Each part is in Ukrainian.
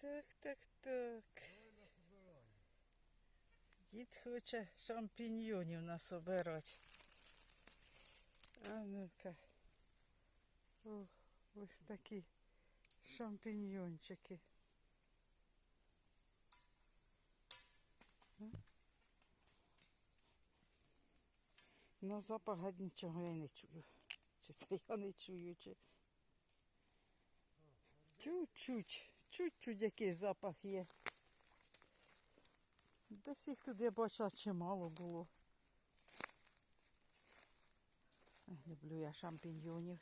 Так, так, так. Дід хоче шампіньйонів насобирати. А ну-ка. О, ось такі шампіньйончики. На запах нічого я не чую. Чи це я не чую, чи. Чуть-чуть, чуть-чуть якийсь запах є. Десь їх тут я бачила чимало було. Люблю я шампіньйонів.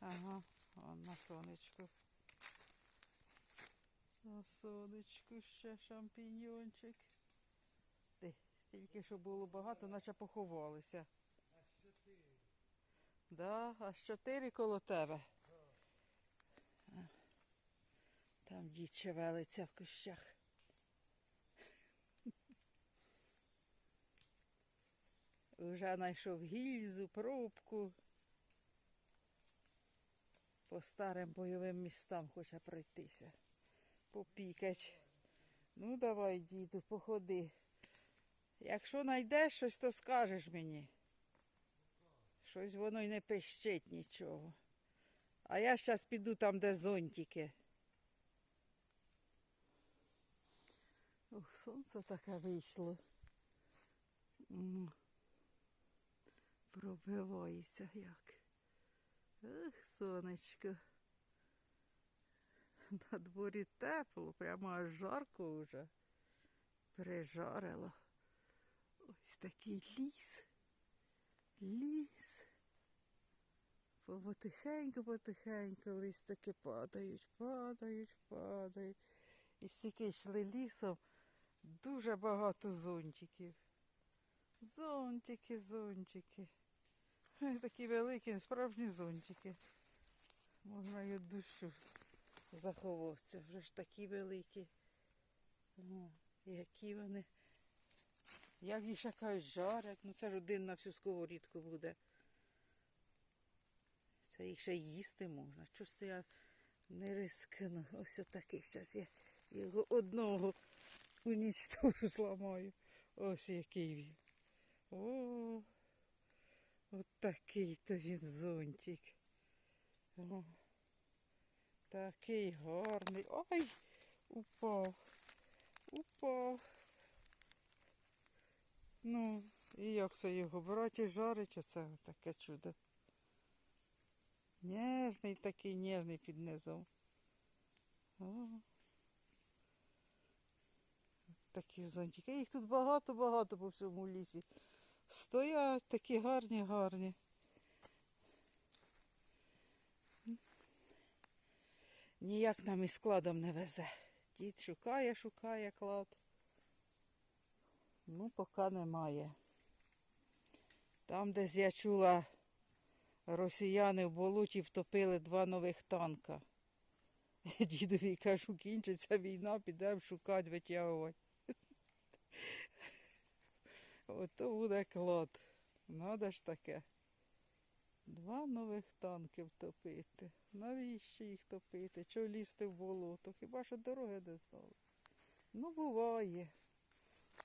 Ага, он на сонечку. На сонечку ще шампіньйончик. Де, тільки що було багато, наче поховалися. Да, аж чотири коло тебе. А. Там дід шевелиться в кущах. Уже знайшов гільзу, пробку. По старим бойовим містам хоче пройтися. Попікать. Ну, давай, діду, походи. Якщо знайдеш щось, то скажеш мені. Щось воно й не пищить нічого. А я зараз піду там, де зонтики. Ох, сонце таке вийшло. Пробивається як. Ох, сонечко. На дворі тепло, прямо аж жарко вже. Прижарило. Ось такий ліс. Ліс. Потихеньку, потихеньку листики падають, падають, падають. І стільки йшли лісом, дуже багато зонтиків. Зонтики, зонтики. Такі великі, справжні зонтики. Можна й від дощу заховатися. Вже ж такі великі. О, які вони. Як їх ще кажуть, жарять. Ну це ж один на всю сковорідку буде. Це їх ще їсти можна. Чисто я не рискну. Ось отакий зараз я його одного унічтожу, зламаю. Ось який він. О, от такий то він зонтик. О, такий гарний. Ой, упав. Упав. Ну, і як це його брати жарить, оце таке чудо. Ніжний такий ніжний під низом. О. Такі зонтики. Їх тут багато-багато по всьому лісі. Стоять такі гарні, гарні. Ніяк нам із складом не везе. Дід шукає, шукає клад. Ну, поки немає. Там, десь я чула, росіяни в болоті втопили два нових танка. Дідові кажу, кінчиться війна, підемо шукати, витягувати. Ото буде клад. Надо ж таке. Два нових танки втопити. Навіщо їх топити? Чого лізти в болото? Хіба що дороги не знали? Ну, буває.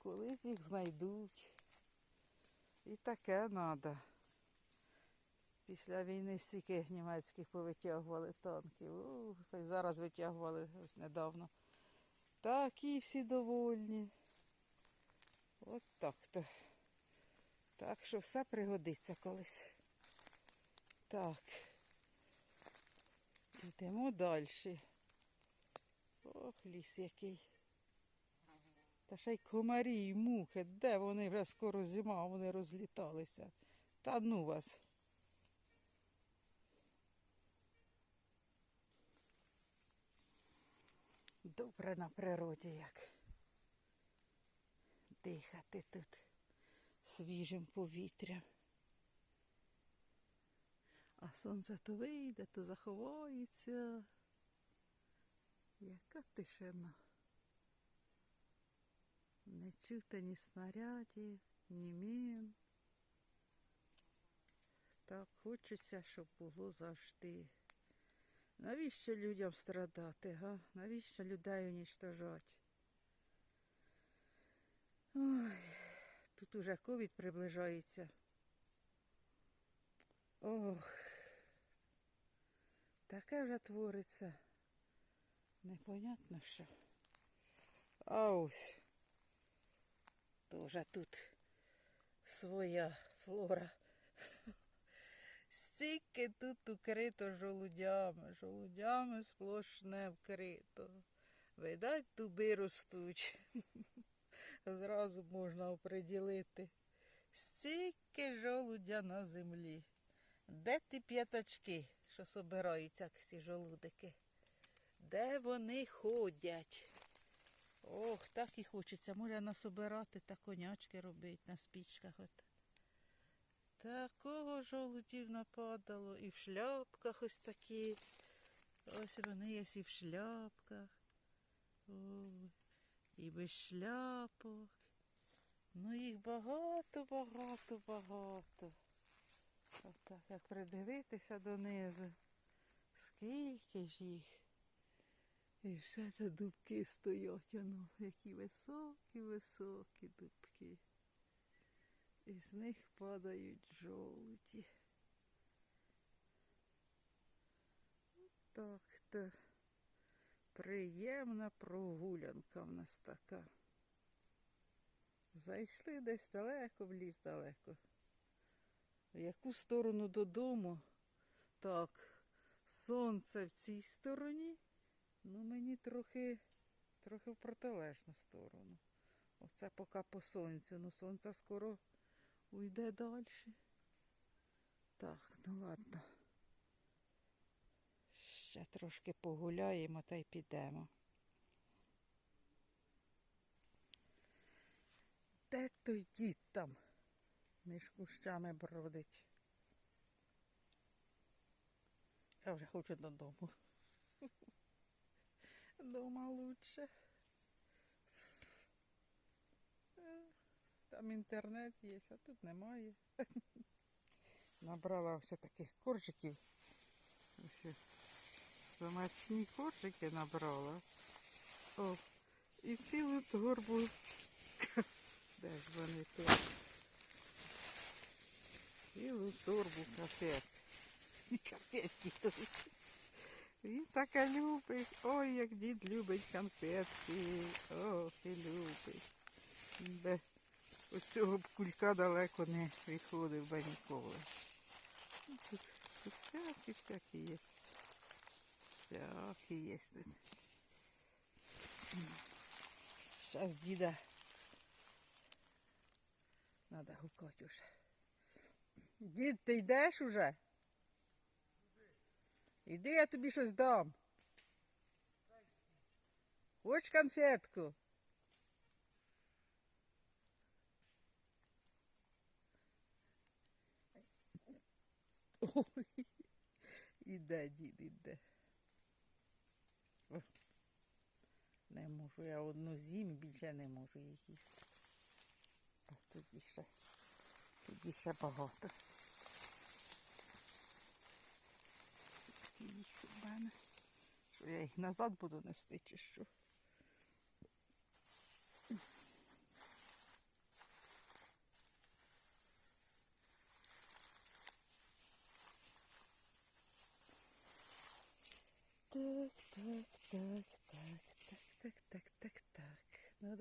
Колись їх знайдуть. І таке треба. Після війни стільки німецьких повитягували танків. Ух, зараз витягували ось недавно. Такі всі довольні. От так то. Так що все пригодиться колись. Так. Йдемо далі. Ох, ліс який. Та ще й комарі і мухи. Де вони вже скоро зима, вони розліталися. Та ну вас. Добре на природі як. Дихати тут свіжим повітрям. А сонце то вийде, то заховається. Яка тишина. Не чути ні снарядів, ні мін. Так хочеться, щоб було завжди. Навіщо людям страдати, га? Навіщо людей унічтожати? Ой, тут уже ковід приближається. Ох, таке вже твориться. Непонятно що. А ось. Тоже тут своя флора. Стільки тут укрито жолудями, жолудями сплошне вкрито. Видать, дуби ростуть. Зразу можна оприділити. Стільки жолудя на землі. Де ті п'ятачки, що собирають як ці жолудики? Де вони ходять? Ох, так і хочеться. Може насобирати та конячки робити на спічках. От. Такого жолудів нападало. І в шляпках ось такі. Ось вони є і в шляпках. Ой, і без шляпок. Ну їх багато, багато, багато. Отак, як придивитися донизу. Скільки ж їх. І все це дубки стоять, воно, які високі, високі дубки. І з них падають жолуді. Так, то приємна прогулянка в нас така. Зайшли десь далеко, в ліс далеко. В яку сторону додому? Так, сонце в цій стороні. Ну, мені трохи, трохи в протилежну сторону. Оце поки по сонцю. Ну, сонце скоро уйде далі. Так, ну ладно. Ще трошки погуляємо та й підемо. Де той дід там між кущами бродить? Я вже хочу додому. Дома лучше. Там інтернет є, а тут немає. Набрала ось таких коржиків. Ось Замачні коржики набрала. О, і цілу торбу. Де ж вони тут? Цілу торбу кафет. Кафетки тут. Він таке любить. Ой, як дід любить конфетки. Ох, і любить. Би Ось цього б кулька далеко не відходив би ніколи. Ну, тут всякі, всякі є. Всякі є тут. Зараз діда. Надо гукати уже. Дід, ти йдеш уже? Іди, я тобі щось дам. Хоч конфетку? Ой, іде, дід, іде. Не можу, я одну з'їм, більше не можу їх їсти. Тут їх ще, тут ще багато. Що я їх назад буду нести чи що?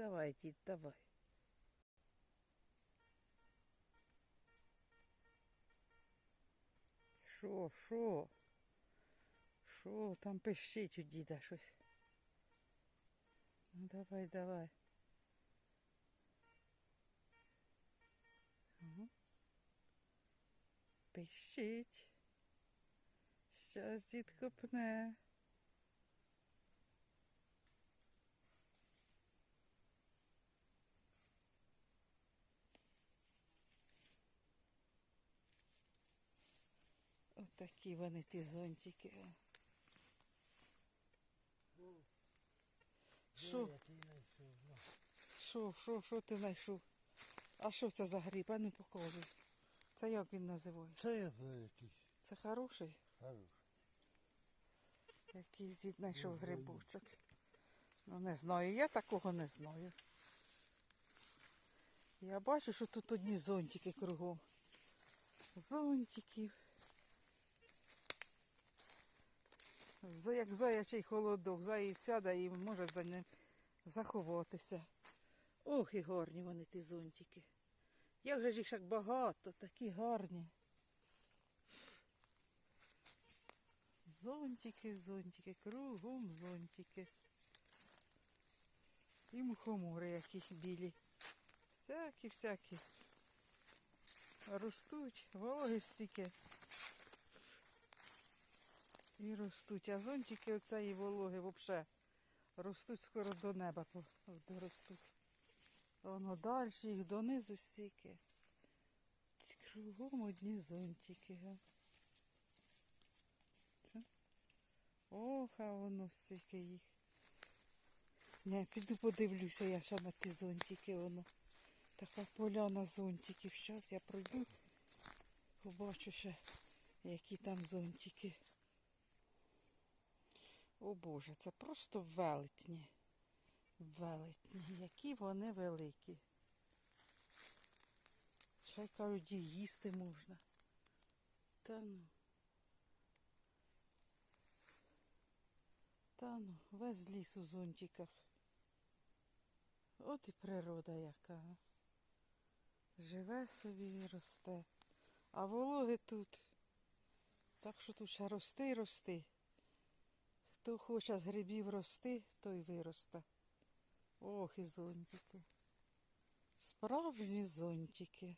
давай, дід, давай. Що, що? Що там пищить у діда щось? Ну давай, давай. Ага. Пищить. Щось дід копне. Отакі вони ті зонтики. Що? Що, що, що ти знайшов? А що це за гриб? А ну показуй. Це як він називається? Це я знаю якийсь Це хороший? хороший. Який зід знайшов грибочок. Ну не знаю, я такого не знаю. Я бачу, що тут одні зонтики кругом. Зонтиків. З- Як заячий холодок, заєць сяде і може за ним заховатися. Ох, і гарні вони ті зонтики. Як же ж їх так багато, такі гарні. Зонтики, зонтики, кругом зонтики. І мухомори якісь білі. Всякі, всякі. Ростуть, вологи стільки. І ростуть. А зонтики оцеї вологи взагалі ростуть скоро до неба. Воно далі їх донизу стільки. Кругом одні зонтики. Ох, а воно стільки їх. Не, піду подивлюся я ще на ті зонтики, воно. Така поляна зонтиків. Щас я пройду, побачу ще, які там зонтики. О Боже, це просто велетні. Велетні, які вони великі. Ще кажуть, їсти можна. Та ну. Та ну, весь ліс у зонтиках. От і природа яка. Живе собі і росте. А вологи тут. Так що тут ще рости і рости. Хто хоче з грибів рости, той виросте. Ох, і зонтики. Справжні зонтики.